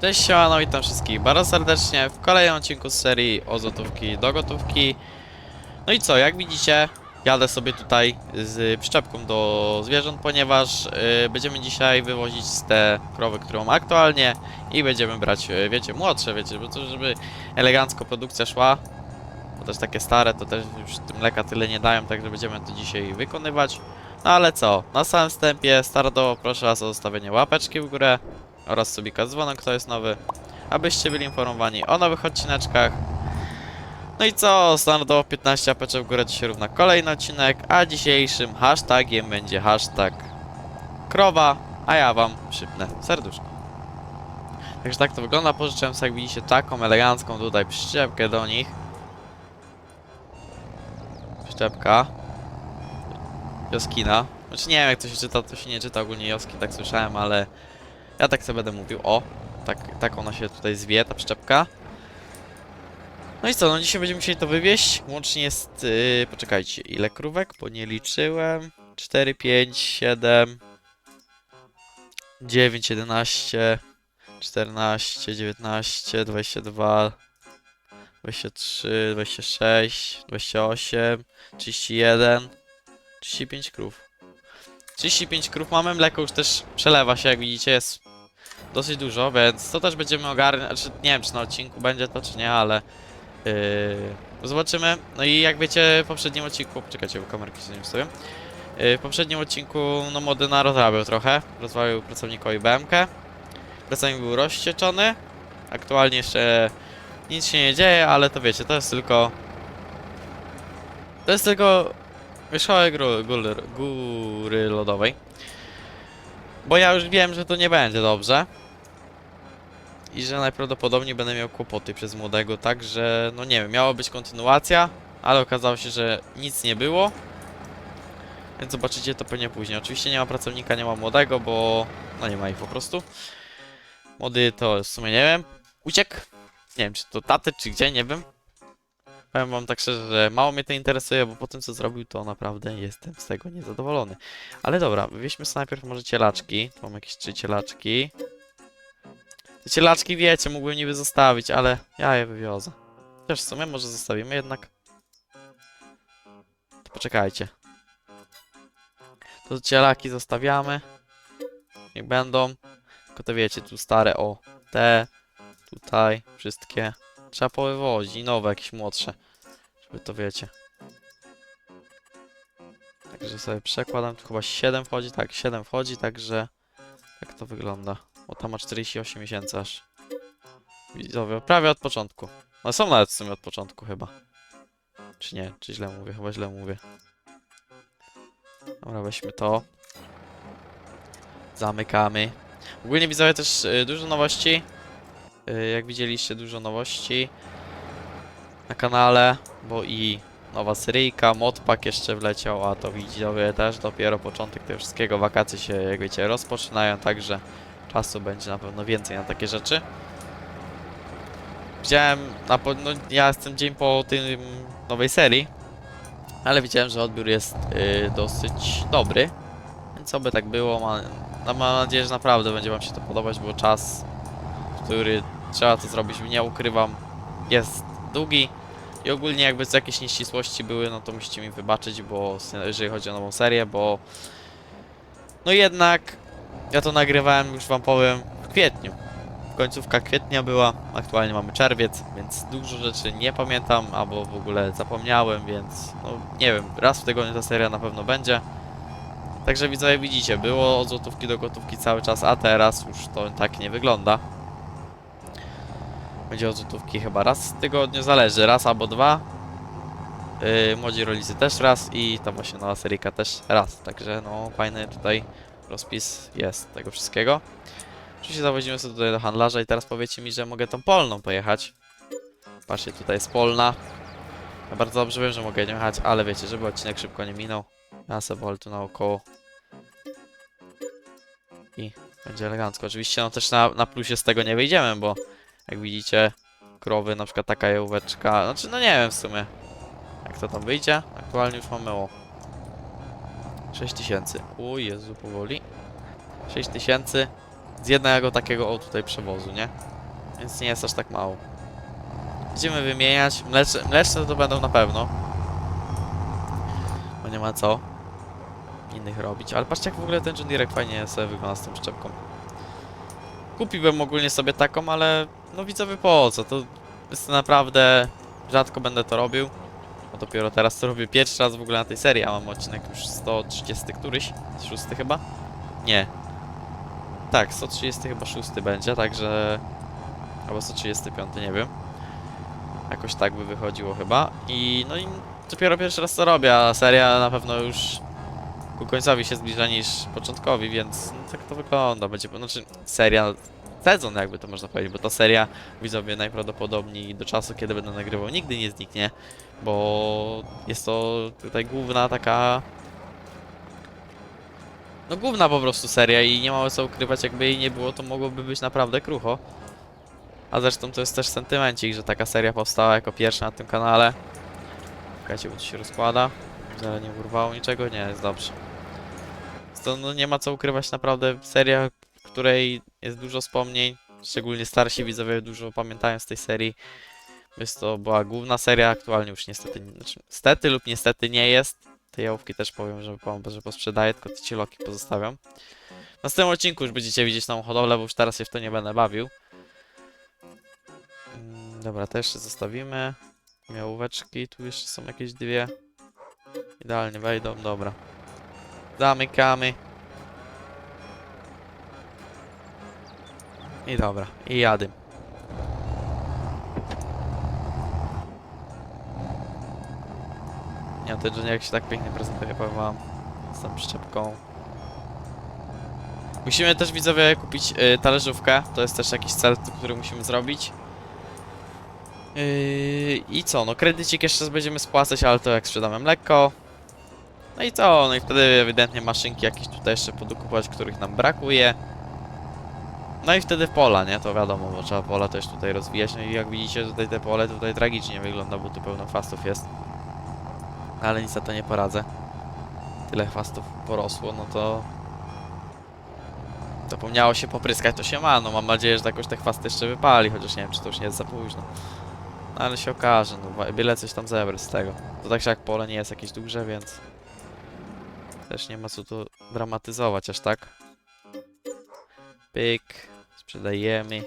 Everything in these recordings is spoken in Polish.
Cześć, siemano, witam wszystkich bardzo serdecznie w kolejnym odcinku z serii o złotówki do gotówki. No i co, jak widzicie, jadę sobie tutaj z przyczepką do zwierząt, ponieważ y, będziemy dzisiaj wywozić te krowy, które mam aktualnie i będziemy brać, y, wiecie, młodsze, wiecie, bo to żeby elegancko produkcja szła, bo też takie stare, to też już tym mleka tyle nie dają, także będziemy to dzisiaj wykonywać. No ale co, na samym wstępie standardowo proszę was o zostawienie łapeczki w górę, oraz subika dzwonek, kto jest nowy, abyście byli informowani o nowych odcineczkach. No i co, standardowo 15 apeczek w górę dzisiaj równa kolejny odcinek, a dzisiejszym hashtagiem będzie hashtag krowa, a ja wam przypnę serduszko. Także tak to wygląda, pożyczyłem sobie, jak widzicie, taką elegancką tutaj przyczepkę do nich. Przyczepka. Joskina. Znaczy nie wiem jak to się czyta, to się nie czyta ogólnie Joski, tak słyszałem, ale ja tak sobie będę mówił, o, tak, tak ona się tutaj zwie, ta przyczepka. No i co, no dzisiaj będziemy musieli to wywieźć. Łącznie jest, yy, poczekajcie, ile krówek? Bo nie liczyłem. 4, 5, 7, 9, 11, 14, 19, 22, 23, 26, 28, 31, 35 krów. 35 krów mamy, mleko już też przelewa się, jak widzicie, jest dosyć dużo, więc to też będziemy ogarniać, znaczy nie wiem czy na odcinku będzie to czy nie, ale yy, zobaczymy. No i jak wiecie w poprzednim odcinku, poczekajcie, bo kamerki się nie wstawią. Yy, w poprzednim odcinku no Modyna rozrabiał trochę, rozwalił pracownikowi BMK. Pracownik był rozścieczony, aktualnie jeszcze nic się nie dzieje, ale to wiecie, to jest tylko... To jest tylko wierzchołek góry, góry lodowej. Bo ja już wiem, że to nie będzie dobrze. I że najprawdopodobniej będę miał kłopoty przez młodego, także no nie wiem, miała być kontynuacja, ale okazało się, że nic nie było. Więc zobaczycie to pewnie później. Oczywiście nie ma pracownika, nie ma młodego, bo no nie ma ich po prostu. Młody to w sumie nie wiem. Uciekł. Nie wiem, czy to taty, czy gdzie, nie wiem. Powiem wam tak szczerze, że mało mnie to interesuje, bo po tym co zrobił, to naprawdę jestem z tego niezadowolony. Ale dobra, wywieźmy sobie najpierw może cielaczki. Tu mam jakieś trzy cielaczki. Te cielaczki wiecie, mógłbym niby zostawić, ale ja je wywiozę. Chociaż w sumie może zostawimy jednak. To poczekajcie. To cielaki zostawiamy. Niech będą. Tylko wiecie, tu stare, o. Te. Tutaj, wszystkie. Trzeba powywozić i nowe, jakieś młodsze. Żeby to wiecie. Także sobie przekładam, tu chyba 7 wchodzi, tak, 7 wchodzi, także jak to wygląda? O, tam ma 48 miesięcy aż. Widzowie, prawie od początku. No są nawet w sumie od początku chyba. Czy nie? Czy źle mówię? Chyba źle mówię. Dobra, weźmy to. Zamykamy. Ogólnie widzowie też y, dużo nowości. Y, jak widzieliście, dużo nowości na kanale, bo i nowa seryjka, modpack jeszcze wleciał, a to widzowie też dopiero początek tego wszystkiego. Wakacje się, jak wiecie, rozpoczynają, także czasu będzie na pewno więcej na takie rzeczy. Widziałem, na, no, ja jestem dzień po tym nowej serii, ale widziałem, że odbiór jest y, dosyć dobry, więc oby tak było. Ma, no, mam nadzieję, że naprawdę będzie Wam się to podobać, bo czas, który trzeba to zrobić, nie ukrywam, jest długi. I ogólnie jakby jakieś nieścisłości były, no to musicie mi wybaczyć, bo jeżeli chodzi o nową serię, bo no jednak ja to nagrywałem, już wam powiem, w kwietniu. Końcówka kwietnia była, aktualnie mamy czerwiec, więc dużo rzeczy nie pamiętam, albo w ogóle zapomniałem, więc no nie wiem, raz w tygodniu ta seria na pewno będzie. Także widzowie widzicie, było od złotówki do gotówki cały czas, a teraz już to tak nie wygląda. Będzie od złotówki chyba raz w tygodniu, zależy, raz albo dwa. Yy, młodzi rolnicy też raz i ta właśnie nowa seryjka też raz. Także no fajny tutaj rozpis jest tego wszystkiego. Oczywiście zawozimy sobie tutaj do handlarza i teraz powiecie mi, że mogę tą polną pojechać. Patrzcie, tutaj jest polna. Ja bardzo dobrze wiem, że mogę nie jechać, ale wiecie, żeby odcinek szybko nie minął. Ja sobie wolę tu naokoło. I będzie elegancko. Oczywiście no też na, na plusie z tego nie wyjdziemy, bo jak widzicie, krowy, na przykład taka jałóweczka, znaczy no nie wiem w sumie, jak to tam wyjdzie. Aktualnie już mamy o 6000. O Jezu, powoli. 6000. z jednego takiego o tutaj przewozu, nie? Więc nie jest aż tak mało. Będziemy wymieniać. Mleczne, mleczne to będą na pewno. Bo nie ma co innych robić. Ale patrzcie jak w ogóle ten John fajnie sobie wygląda z tą szczepką. Kupiłbym ogólnie sobie taką, ale no widzowie po co? To jest naprawdę... Rzadko będę to robił. Bo dopiero teraz to robię pierwszy raz w ogóle na tej serii, a mam odcinek już 130 któryś? 6 chyba? Nie. Tak, 130 chyba 6 będzie, także... Albo 135, nie wiem. Jakoś tak by wychodziło chyba. I no i dopiero pierwszy raz to robię, a seria na pewno już ku końcowi się zbliża niż początkowi, więc no, tak to wygląda. Będzie, znaczy seria, sezon jakby to można powiedzieć, bo ta seria widzowie najprawdopodobniej do czasu, kiedy będę nagrywał, nigdy nie zniknie, bo jest to tutaj główna taka no główna po prostu seria i nie ma co ukrywać, jakby jej nie było, to mogłoby być naprawdę krucho. A zresztą to jest też sentymencik, że taka seria powstała jako pierwsza na tym kanale. Czekajcie, bo się rozkłada. Zaraz nie urwało niczego, nie, jest dobrze. To no, nie ma co ukrywać, naprawdę seria, w której jest dużo wspomnień, szczególnie starsi widzowie dużo pamiętają z tej serii. Jest to była główna seria, aktualnie już niestety, znaczy, lub niestety nie jest. Te jałówki też powiem, że, że posprzedaję, tylko te cieloki pozostawiam. W następnym odcinku już będziecie widzieć tą hodowlę, bo już teraz się w to nie będę bawił. Mm, Dobra, te jeszcze zostawimy. Miałóweczki, tu jeszcze są jakieś dwie. Idealnie wejdą, dobra. Zamykamy. I dobra, i jadę. Nie, ten jak się tak pięknie prezentuje, powiem wam. Z tą przyczepką. Musimy też widzowie kupić y, talerzówkę. To jest też jakiś cel, który musimy zrobić. Yy, I co, no kredycik jeszcze będziemy spłacać, ale to jak sprzedamy mleko. No i co, no i wtedy ewidentnie maszynki jakieś tutaj jeszcze podokupować, których nam brakuje. No i wtedy pola, nie? To wiadomo, bo trzeba pola też tutaj rozwijać. No i jak widzicie tutaj te pole tutaj tragicznie wygląda, bo tu pełno fastów jest. Ale nic na to nie poradzę. Tyle fastów porosło, no to... Zapomniało się popryskać, to się ma. No mam nadzieję, że jakoś te chwasty jeszcze wypali, chociaż nie wiem, czy to już nie jest za późno. No ale się okaże, no byle coś tam zebrać z tego. To tak się jak pole nie jest jakieś duże, więc... Też nie ma co tu dramatyzować aż tak. Pyk. Sprzedajemy.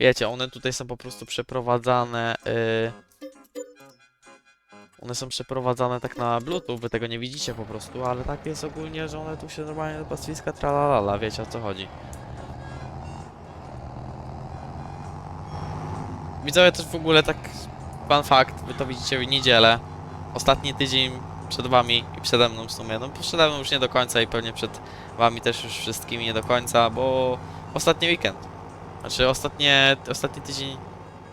Wiecie, one tutaj są po prostu przeprowadzane... Yy... One są przeprowadzane tak na bluetooth, wy tego nie widzicie po prostu, ale tak jest ogólnie, że one tu się normalnie do pastwiska tralalala, wiecie o co chodzi. Widzowie też w ogóle tak fun fact, wy to widzicie w niedzielę. Ostatni tydzień przed wami i przede mną w sumie, no przede mną już nie do końca i pewnie przed wami też już wszystkimi nie do końca, bo ostatni weekend. Znaczy ostatnie, ostatni tydzień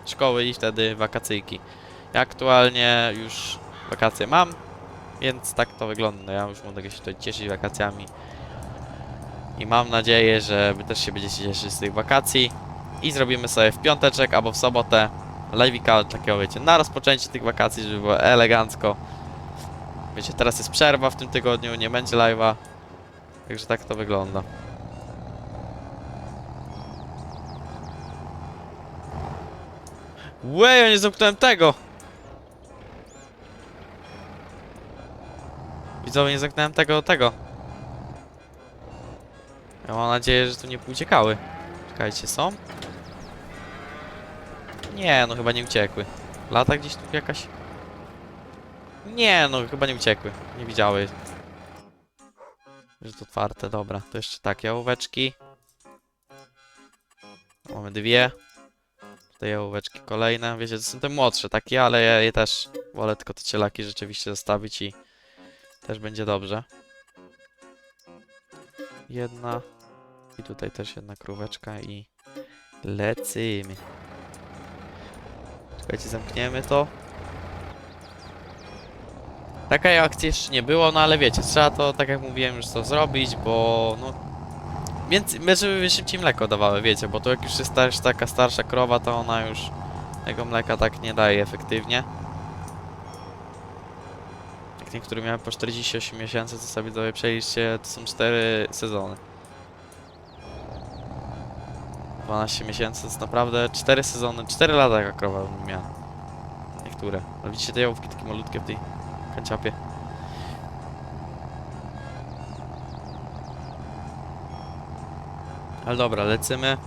szkoły i wtedy wakacyjki. Ja aktualnie już wakacje mam, więc tak to wygląda. Ja już mogę się tutaj cieszyć wakacjami. I mam nadzieję, że wy też się będziecie cieszyć z tych wakacji. I zrobimy sobie w piąteczek albo w sobotę live'ika takiego, wiecie, na rozpoczęcie tych wakacji, żeby było elegancko. Wiecie, teraz jest przerwa w tym tygodniu, nie będzie live'a. Także tak to wygląda. Łej, ja nie zamknąłem tego! Widzowie, nie zamknąłem tego, tego. Ja mam nadzieję, że tu nie uciekały. Czekajcie, są? Nie, no chyba nie uciekły. Lata gdzieś tu jakaś... Nie, no chyba nie uciekły. Nie widziały. Że to otwarte, dobra. To jeszcze takie ołóweczki. Mamy dwie. Tutaj ołóweczki kolejne. Wiecie, to są te młodsze takie, ale ja je też wolę tylko te cielaki rzeczywiście zostawić i też będzie dobrze. Jedna. I tutaj też jedna króweczka i lecimy. Czekajcie, zamkniemy to. Takiej akcji jeszcze nie było, no ale wiecie, trzeba to, tak jak mówiłem, już to zrobić, bo no... Więcej, żeby szybciej mleko dawały, wiecie, bo to jak już jest taka starsza krowa, to ona już tego mleka tak nie daje efektywnie. Jak niektórzy miałem po 48 miesięcy, to sobie widzowie przejście, to są 4 sezony. 12 miesięcy to jest naprawdę 4 sezony, 4 lata jaka krowa miała. Niektóre. Ale widzicie te jałówki takie malutkie w tej kanciapie. Ale dobra, lecimy.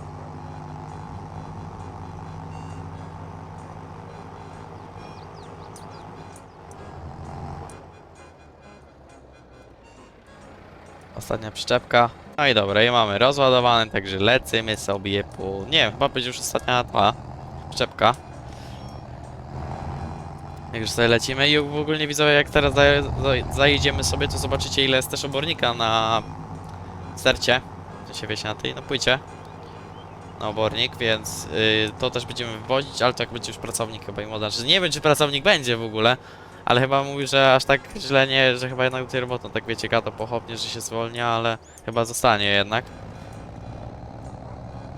Ostatnia przyczepka. No i dobra, i mamy rozładowane, także lecimy sobie po... Nie chyba będzie już ostatnia ta przyczepka. Jak już sobie lecimy i w ogóle widzowie, jak teraz zaje- za- zajedziemy sobie, to zobaczycie ile jest też obornika na stercie. To się wiecie na tej, no pójdzie. Na obornik, więc y, to też będziemy wywozić, ale to jak będzie już pracownik chyba i moda. Że nie wiem, czy pracownik będzie w ogóle, ale chyba mówi, że aż tak źle nie, że chyba jednak roboty, no tak wiecie, gada pochopnie, że się zwolnia, ale chyba zostanie jednak.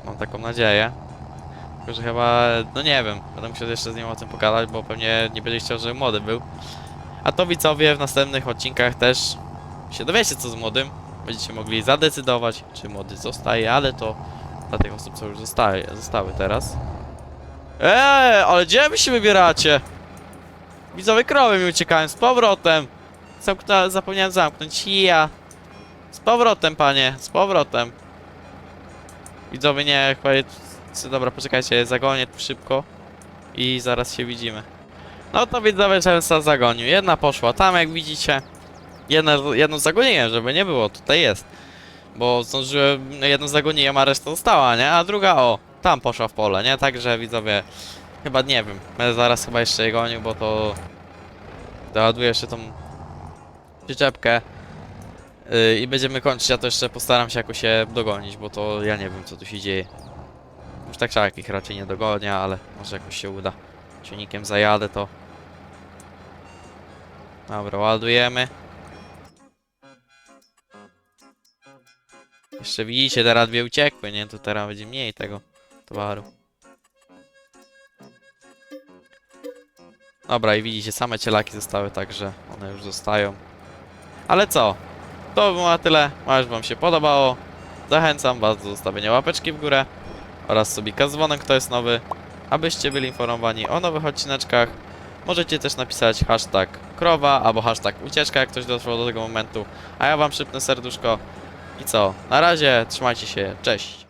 Mam taką nadzieję. Tylko, że chyba, no nie wiem, będę musiał jeszcze z nim o tym pogadać, bo pewnie nie będzie chciał, żeby młody był. A to widzowie w następnych odcinkach też się dowiecie co z młodym. Będziecie mogli zadecydować, czy młody zostaje, ale to dla tych osób, co już zostaje, zostały teraz. Eee, ale gdzie wy się wybieracie? Widzowie krowy mi uciekają z powrotem. Zamknę, zapomniałem zamknąć. Ja. Z powrotem, panie, z powrotem. Widzowie nie, chyba... Dobra, poczekajcie, zagonię tu szybko. I zaraz się widzimy. No to widzowie często zagonił. Jedna poszła tam, jak widzicie. Jedna, jedną zagoniłem, żeby nie było, tutaj jest. Bo zdążyłem, jedną zagoniłem, a reszta została, nie? A druga, o, tam poszła w pole, nie? Także widzowie, chyba nie wiem. Będę zaraz chyba jeszcze je gonił, bo to... Doładuję jeszcze tą przyczepkę. Yy, I będziemy kończyć, ja to jeszcze postaram się jakoś się dogonić, bo to ja nie wiem co tu się dzieje. Już tak szak ich raczej nie dogonię, ale może jakoś się uda. Ciągnikiem zajadę to. Dobra, ładujemy. Jeszcze widzicie, teraz dwie uciekły, nie? To teraz będzie mniej tego towaru. Dobra, i widzicie, same cielaki zostały, także one już zostają. Ale co? To by było na tyle. Że wam się podobało. Zachęcam was do zostawienia łapeczki w górę oraz subika z dzwonem, kto jest nowy, abyście byli informowani o nowych odcineczkach. Możecie też napisać hashtag krowa albo hashtag ucieczka, jak ktoś dotrwał do tego momentu. A ja wam szybne serduszko. I co? Na razie, trzymajcie się, cześć!